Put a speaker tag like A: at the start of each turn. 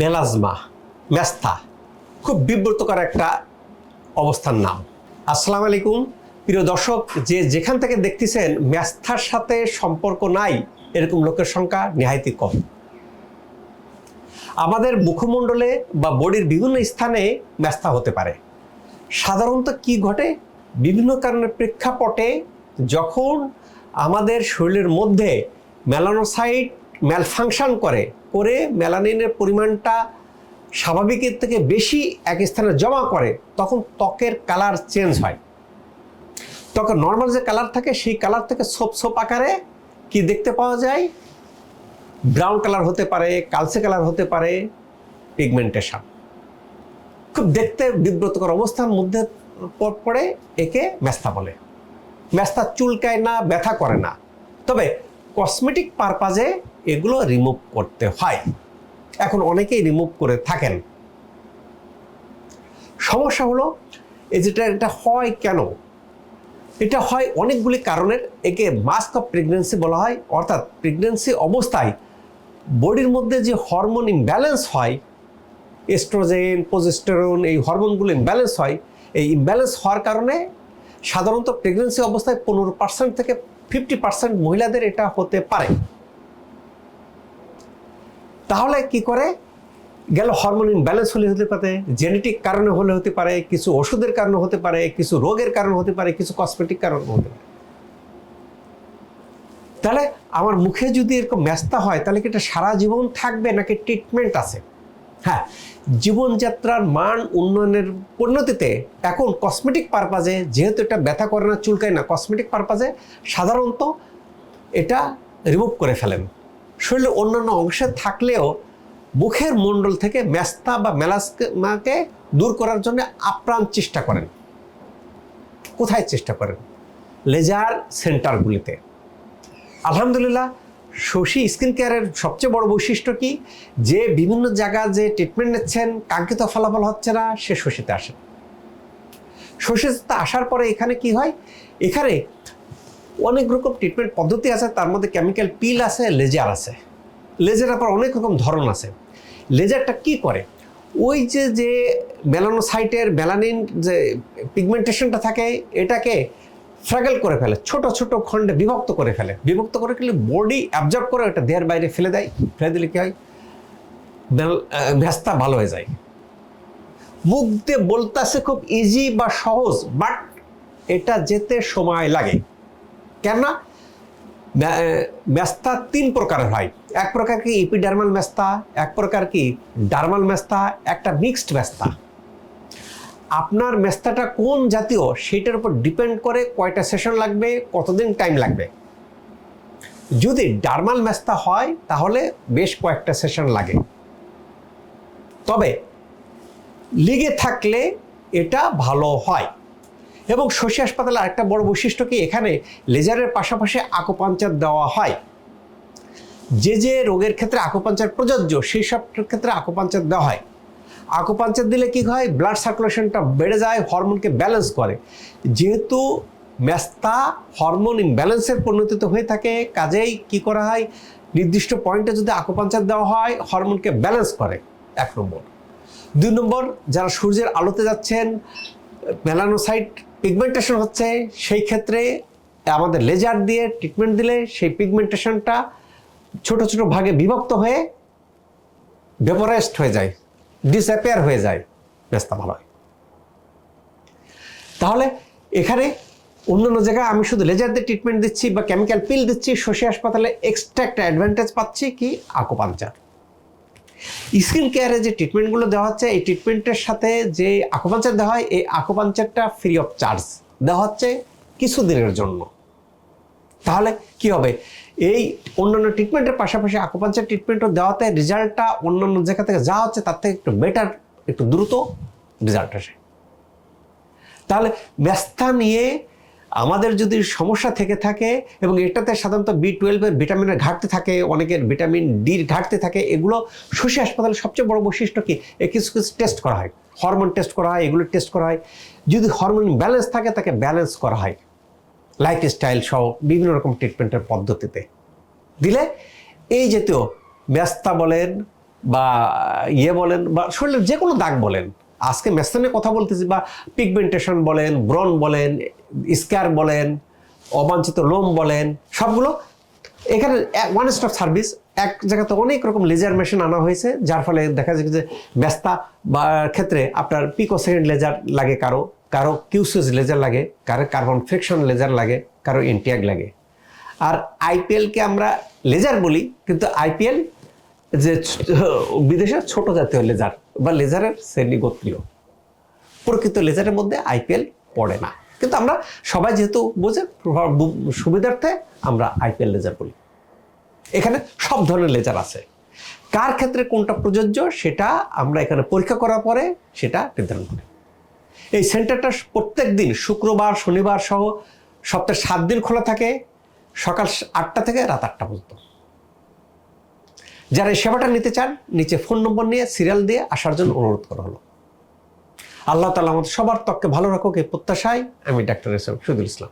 A: Melasma ম্যাস্তা খুব বিব্রতকর একটা অবস্থার নাম। আসসালামু আলাইকুম। প্রিয় দর্শক, যে যেখান থেকে দেখতেছেন ম্যাস্থার সাথে সম্পর্ক নাই, এরকম লোকের সংখ্যা নেহাইতি কম। আমাদের মুখমণ্ডলে বা বডির বিভিন্ন স্থানে ম্যাস্তা হতে পারে। সাধারণত কি ঘটে? বিভিন্ন কারণের প্রেক্ষাপটে যখন আমাদের শরীরের মধ্যে মেলানোসাইট ম্যালফাংশন করে করে মেলানিনের পরিমাণটা স্বাভাবিকের থেকে বেশি এক স্থানে জমা করে, তখন ত্বকের কালার চেঞ্জ হয়। ত্বকের নর্মাল যে কালার থাকে, সেই কালার থেকে সোপ সোপ আকারে কি দেখতে পাওয়া যায়? ব্রাউন কালার হতে পারে কালচে কালার হতে পারে পিগমেন্টেশন খুব দেখতে বিব্রতকর অবস্থার মধ্যে পড়ে একে ম্যাস্তা বলে। ম্যাস্তা চুলকায় না, ব্যথা করে না। তবে কসমেটিক পারপাজে এগুলো রিমুভ করতে হয়। এখন অনেকেই রিমুভ করে থাকেন। সমস্যা হলো, এই যেটা এটা হয় কেন? এটা হয় অনেকগুলি কারণের। একে মাস্ক অফ প্রেগনেন্সি বলা হয়, অর্থাৎ প্রেগনেন্সি অবস্থায় বডির মধ্যে যে হরমোন ইমব্যালেন্স হয় এস্ট্রোজেন প্রোজেস্টেরন এই হরমোনগুলো ইমব্যালেন্স হয়, এই ইমব্যালেন্স হওয়ার কারণে সাধারণত প্রেগনেন্সি অবস্থায় পনেরো পার্সেন্ট থেকে ফিফটি পার্সেন্ট মহিলাদের এটা হতে পারে। তাহলে কি করে? গেল হরমোন ইমব্যালেন্স হলে হতে পারে জেনেটিক কারণে হলে হতে পারে, কিছু ওষুধের কারণে হতে পারে, কিছু রোগের কারণে হতে পারে, কিছু কসমেটিক কারণে হতে পারে। তাহলে আমার মুখে যদি এরকম ম্যাস্তা হয়, তাহলে কি এটা সারা জীবন থাকবে নাকি ট্রিটমেন্ট আছে? হ্যাঁ জীবনযাত্রার মান উন্নয়নের পরিণতিতে এখন কসমেটিক পারপাজে যেহেতু এটা ব্যথা করে না, চুলকায় না কসমেটিক পারপাজে সাধারণত এটা রিমুভ করে ফেলেন। শরীরের অন্যান্য অংশে থাকলেও মুখের মণ্ডল থেকে ম্যাস্তা বা মেলাসমাকে দূর করার জন্য আপ্রাণ চেষ্টা করেন। কোথায় চেষ্টা করেন? লেজার সেন্টারগুলিতে। আলহামদুলিল্লাহ, শশী স্কিন কেয়ারের সবচেয়ে বড় বৈশিষ্ট্য কি? যে বিভিন্ন জায়গা যে ট্রিটমেন্ট নিচ্ছেন, কাঙ্ক্ষিত ফলাফল হচ্ছে না, সে শশীতে আসেন শশীতে আসার পরে এখানে কি হয়? এখানে অনেক রকম ট্রিটমেন্ট পদ্ধতি আছে, তার মধ্যে কেমিক্যাল পিল আছে লেজার আছে। লেজার পর অনেক রকম ধরন আছে। লেজারটা কি করে? ওই যে যে মেলানোসাইটের মেলানিন যে পিগমেন্টেশনটা থাকে, এটাকে ফ্র্যাগল করে ফেলে, ছোট ছোট খণ্ডে বিভক্ত করে ফেলে। বিভক্ত করে ফেলে বডি অ্যাবজর্ব করে ওটা দেহের বাইরে ফেলে দেয়। ফেলে দিলে কি হয়? ভ্যাস্তা ভালো হয়ে যায়। মুখ দিয়ে বলতেছে খুব ইজি বা সহজ বাট এটা যেতে সময় লাগে। কেননা, ম্যা- ম্যাস্তা তিন প্রকারের হয়। এক প্রকার কি ইপিডার্মাল ম্যাস্তা এক প্রকার কি ডার্মাল ম্যাস্তা একটা মিক্সড ম্যাস্তা আপনার মেস্তাটা কোন জাতীয় সেটার উপর ডিপেন্ড করে কয়টা সেশন লাগবে, কতদিন টাইম লাগবে। যদি ডার্মাল মেস্তা হয়, তাহলে বেশ কয়েকটা সেশন লাগে। তবে, লিগে থাকলে এটা ভালো হয়। এবং শশী হাসপাতালে আরেকটা বড় বৈশিষ্ট্য কি? এখানে লেজারের পাশাপাশি আকোপাঞ্চার দেওয়া হয়। যে যে রোগের ক্ষেত্রে আকোপাঞ্চার প্রযোজ্য, সেই সব ক্ষেত্রে আকোপাঞ্চার দেওয়া হয়। আকোপাঞ্চার দিলে কি হয়? ব্লাড সার্কুলেশনটা বেড়ে যায় হরমোনকে ব্যালেন্স করে। যেহেতু ম্যাস্তা হরমোন ইমব্যালেন্সের পরিণতিত হয়ে থাকে, কাজেই কি করা হয়? নির্দিষ্ট পয়েন্টে যদি আকোপাঞ্চার দেওয়া হয় হরমোনকে ব্যালেন্স করে, এক নম্বর। দুই নম্বর, যারা সূর্যের আলোতে যাচ্ছেন মেলানোসাইট পিগমেন্টেশন হচ্ছে সেই ক্ষেত্রে আমাদের লেজার দিয়ে ট্রিটমেন্ট দিলে সেই পিগমেন্টেশনটা ছোট ছোট ভাগে বিভক্ত হয়ে ভেপোরাইজড হয়ে যায় ডিসঅ্যাপিয়ার হয়ে যায়। ব্যস্তা ভালো হয়। তাহলে এখানে অন্যান্য জায়গায় আমি শুধু লেজার দিয়ে ট্রিটমেন্ট দিচ্ছি বা কেমিক্যাল পিল দিচ্ছি, শশী হাসপাতালে এক্সট্রা একটা অ্যাডভান্টেজ পাচ্ছি কি? আকোপাঞ্চার স্কিন কেয়ারে যে ট্রিটমেন্টগুলো দেওয়া হচ্ছে, এই ট্রিটমেন্টের সাথে যে আকোপাঞ্চার দেওয়া হয়, এই আকোপাঞ্চারটা ফ্রি অফ চার্জ দেওয়া হচ্ছে কিছুদিনের জন্য। তাহলে কি হবে? এই অন্যান্য ট্রিটমেন্টের পাশাপাশি আকোপাঞ্চার ট্রিটমেন্টও দেওয়াতে রেজাল্টটা অন্যান্য জায়গা থেকে যা হচ্ছে, তার থেকে একটু বেটার একটু দ্রুত রেজাল্ট আসে। তাহলে ব্যস্তা নিয়ে আমাদের যদি সমস্যা থেকে থাকে এবং এটাতে সাধারণত বি টুয়েলভের ভিটামিনের ঘাটতি থাকে, অনেকের ভিটামিন ডির ঘাটতি থাকে, এগুলো শশী হাসপাতালের সবচেয়ে বড় বৈশিষ্ট্য কি? কিছু কিছু টেস্ট করা হয়। হরমোন টেস্ট করা হয়, এগুলো টেস্ট করা হয়। যদি হরমোন ব্যালেন্স থাকে, তাকে ব্যালেন্স করা হয়। লাইফস্টাইল সহ বিভিন্ন রকম ট্রিটমেন্টের পদ্ধতিতে। দিলে এই জাতীয় ব্যস্তা বলেন বা ইয়ে বলেন বা শরীরের যে কোনো দাগ বলেন আজকে মেস্তানে কথা বলতেছি বা পিগমেন্টেশন বলেন ব্রন বলেন স্ক্যার বলেন, অবাঞ্ছিত লোম বলেন, সবগুলো এখানে ওয়ান স্টপ সার্ভিস এক জায়গাতে অনেক রকম লেজার মেশিন আনা হয়েছে, যার ফলে দেখা যায় যে ব্যস্তা বা ক্ষেত্রে আপনার পিকো সেকেন্ড লেজার লাগে কারও কারও কিউসিউস লেজার লাগে, কারও কার্বন ফ্রিকশন লেজার লাগে, কারও এনটিয়াগ লাগে। আর আইপিএলকে আমরা লেজার বলি, কিন্তু আইপিএল যে বিদেশের ছোট জাতীয় লেজার বা লেজারের শ্রেণি গোত্রীয় প্রকৃত লেজারের মধ্যে আইপিএল পড়ে না। কিন্তু আমরা সবাই যেহেতু বোঝে সুবিধার্থে আমরা আইপিএল লেজার বলি। এখানে সব ধরনের লেজার আছে। কার ক্ষেত্রে কোনটা প্রযোজ্য সেটা আমরা এখানে পরীক্ষা করার পরে সেটা নির্ধারণ করি। এই সেন্টারটা প্রত্যেক দিন, শুক্রবার, শনিবার সহ সপ্তাহে সাত দিন খোলা থাকে। সকাল আটটা থেকে রাত আটটা পর্যন্ত। যারা এই সেবাটা নিতে চান, নিচে ফোন নম্বর নিয়ে সিরিয়াল দিয়ে আসার জন্য অনুরোধ করা হলো। আল্লাহ তালা আমাদের সবার ত্বককে ভালো রাখুক, এই প্রত্যাশায় আমি ডাক্তার শহীদুল ইসলাম।